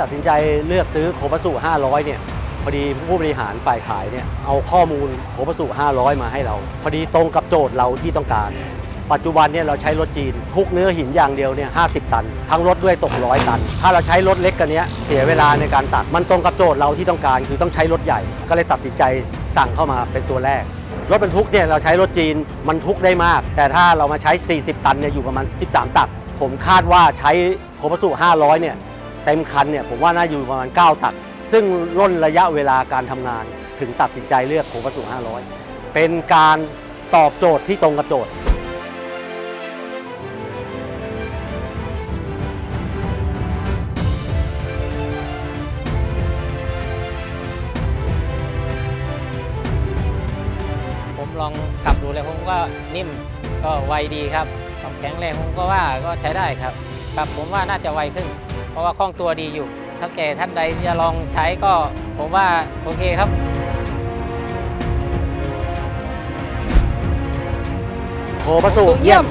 ตัดสินใจเลือกซื้อโคพัสุ500 เนี่ย พอดีผู้บริหารฝ่ายขายเนี่ยเอาข้อมูลโคพัสุ500 มาให้เรา พอดีตรงกับโจทย์เราที่ต้องการ ปัจจุบันเนี่ยเราใช้รถจีน ทุกเนื้อหินอย่างเดียวเนี่ย50ตัน ทั้งรถด้วยตกร้อยตัน ถ้าเราใช้รถเล็กกันเนี้ยเสียเวลาในการตัดมันตรงกับโจทย์เราที่ต้องการ คือต้องใช้รถใหญ่ ก็เลยตัดสินใจสั่งเข้ามาเป็นตัวแรกรถบรรทุกเนี่ยเราใช้รถจีนมันทุกได้มาก แต่ถ้าเรามาใช้ 40 ตันเนี่ยอยู่ประมาณ 13 ตัก ผมคาดว่าใช้โคพัสุ500 เนี่ย เต็มคันเนี่ยผมว่าน่าอยู่ประมาณ 9 ตัก ซึ่งล่นระยะเวลาการทำงาน ถึงตัดสินใจเลือกโคพัสุ500 เป็นการตอบโจทย์ที่ตรงกับโจทย์ผมลองขับดูแล้วผมก็นิ่มก็ไวดีครับความแข็งแรงผมก็ว่าก็ใช้ได้ครับครับผมว่าน่าจะไวขึ้น ราะว่าคล่องตัวดีอยู่ ถ้าแก่ท่านใดจะลองใช้ก็ผมว่าโอเคครับโคพัสุเยี่ยม